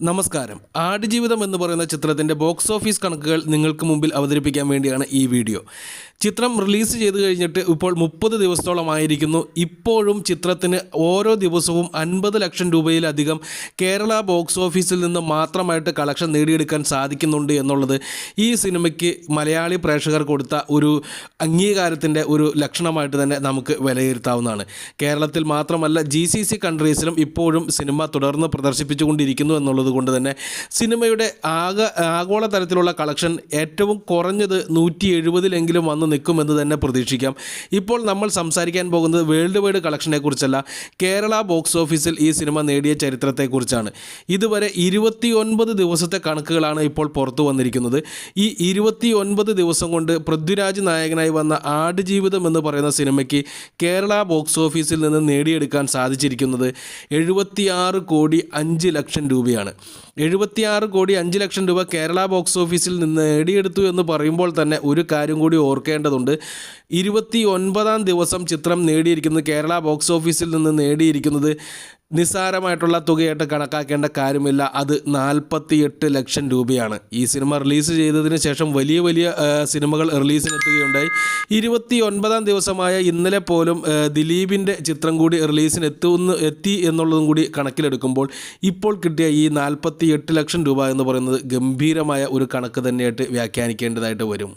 നമസ്കാരം. ആടുജീവിതം എന്ന് പറയുന്ന ചിത്രത്തിന്റെ ബോക്സ് ഓഫീസ് കണക്കുകൾ നിങ്ങൾക്ക് മുമ്പിൽ അവതരിപ്പിക്കാൻ വേണ്ടിയാണ് ഈ വീഡിയോ. ചിത്രം റിലീസ് ചെയ്ത് കഴിഞ്ഞിട്ട് ഇപ്പോൾ മുപ്പത് ദിവസത്തോളമായിരിക്കുന്നു ഇപ്പോഴും ചിത്രത്തിന് ഓരോ ദിവസവും അൻപത് ലക്ഷം രൂപയിലധികം കേരള ബോക്സ് ഓഫീസിൽ നിന്ന് മാത്രമായിട്ട് കളക്ഷൻ നേടിയെടുക്കാൻ സാധിക്കുന്നുണ്ട് എന്നുള്ളത് ഈ സിനിമയ്ക്ക് മലയാളി പ്രേക്ഷകർ കൊടുത്ത ഒരു അംഗീകാരത്തിന്റെ ഒരു ലക്ഷണമായിട്ട് തന്നെ നമുക്ക് വിലയിരുത്താവുന്നതാണ്. കേരളത്തിൽ മാത്രമല്ല ജി കൺട്രീസിലും ഇപ്പോഴും സിനിമ തുടർന്ന് പ്രദർശിപ്പിച്ചുകൊണ്ടിരിക്കുന്നു എന്നുള്ളത് കൊണ്ട് തന്നെ സിനിമയുടെ ആഗ ആഗോള തലത്തിലുള്ള കളക്ഷൻ ഏറ്റവും കുറഞ്ഞത് നൂറ്റി എഴുപതിലെങ്കിലും വന്ന് നിൽക്കുമെന്ന് തന്നെ പ്രതീക്ഷിക്കാം. ഇപ്പോൾ നമ്മൾ സംസാരിക്കാൻ പോകുന്നത് വേൾഡ് വൈഡ് കളക്ഷനെ കുറിച്ചല്ല കേരള ബോക്സ് ഓഫീസിൽ ഈ സിനിമ നേടിയ ചരിത്രത്തെക്കുറിച്ചാണ് ഇതുവരെ ഇരുപത്തി ഒൻപത് ദിവസത്തെ കണക്കുകളാണ് ഇപ്പോൾ പുറത്തു വന്നിരിക്കുന്നത്. ഈ ഇരുപത്തി ഒൻപത് ദിവസം കൊണ്ട് പൃഥ്വിരാജ് നായകനായി വന്ന ആടുജീവിതം എന്ന് പറയുന്ന സിനിമയ്ക്ക് കേരള ബോക്സ് ഓഫീസിൽ നിന്ന് നേടിയെടുക്കാൻ സാധിച്ചിരിക്കുന്നത് എഴുപത്തിയാറ് കോടി അഞ്ച് ലക്ഷം രൂപയാണ്. എഴുപത്തിയാറ് കോടി അഞ്ച് ലക്ഷം രൂപ കേരള ബോക്സ് ഓഫീസിൽ നിന്ന് നേടിയെടുത്തു എന്ന് പറയുമ്പോൾ തന്നെ ഒരു കാര്യം കൂടി ഓർക്കേണ്ടതുണ്ട്. ഇരുപത്തി ഒൻപതാം ദിവസം ചിത്രം നേടിയിരിക്കുന്നത് കേരള ബോക്സ് ഓഫീസിൽ നിന്ന് നേടിയിരിക്കുന്നത് നിസ്സാരമായിട്ടുള്ള തുകയായിട്ട് കണക്കാക്കേണ്ട കാര്യമില്ല. അത് നാൽപ്പത്തിയെട്ട് ലക്ഷം രൂപയാണ്. ഈ സിനിമ റിലീസ് ചെയ്തതിന് ശേഷം വലിയ വലിയ സിനിമകൾ റിലീസിനെത്തുകയുണ്ടായി. ഇരുപത്തി ഒൻപതാം ദിവസമായ ഇന്നലെ പോലും ദിലീപിന്റെ ചിത്രം കൂടി റിലീസിന് എത്തുന്ന എത്തി എന്നുള്ളതും കൂടി കണക്കിലെടുക്കുമ്പോൾ ഇപ്പോൾ കിട്ടിയ ഈ നാൽപ്പത്തി എട്ട് ലക്ഷം രൂപ എന്ന് പറയുന്നത് ഗംഭീരമായ ഒരു കണക്ക് തന്നെയായിട്ട് വ്യാഖ്യാനിക്കേണ്ടതായിട്ട് വരും.